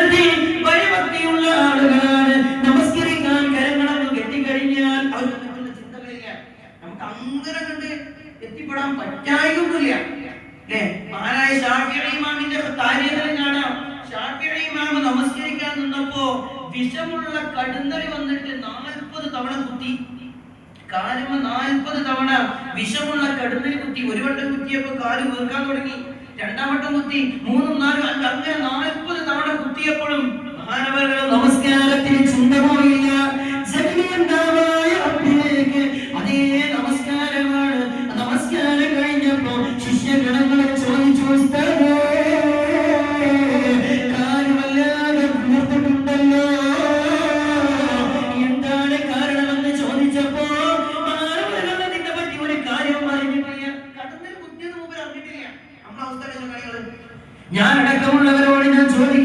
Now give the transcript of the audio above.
യഥാർത്ഥത്തിൽ ഭയഭക്തിയുള്ള ആളുകളാണ്. നമസ്കരിക്കാൻ കരങ്ങളൊക്കെ കെട്ടിക്കഴിഞ്ഞാൽ അവർക്ക് മറ്റുള്ള ചിന്തകളില്ല. നമുക്ക് അങ്ങനെ കണ്ട് എത്തിപ്പെടാൻ പറ്റായൊന്നുമില്ല. അല്ലേ മഹാനായ ഷാഫിഈ ഇമാമിന്റെ താരീഖിൽ കാണാം. ഷാഫിഈ ഇമാം നമസ്കരിക്കാൻ നിന്നപ്പോ വിഷമുള്ള കടുന്നടി വന്നിട്ട് നാൽപ്പത് തവണ കുത്തി. കാലുമ നാൽപ്പത് തവണ വിഷമുള്ള കടുന്നൽ കുത്തി. ഒരു വട്ടം കുത്തിയപ്പോ കാൽ വീർക്കാൻ തുടങ്ങി. രണ്ടാം വട്ടം കുത്തി. മൂന്നും നാലും അങ്ങനെ നാൽപ്പത് കിട്ടിയപ്പോഴും മഹാനവരുടെ നമസ്കാരത്തിൽ ചിന്ത പോയില്ല അതേ നമസ്കാരമാണ്. നമസ്കാരം കഴിഞ്ഞപ്പോ ശിഷ്യഗണങ്ങളെ ചോദിച്ചു ഞാനടക്കമുള്ള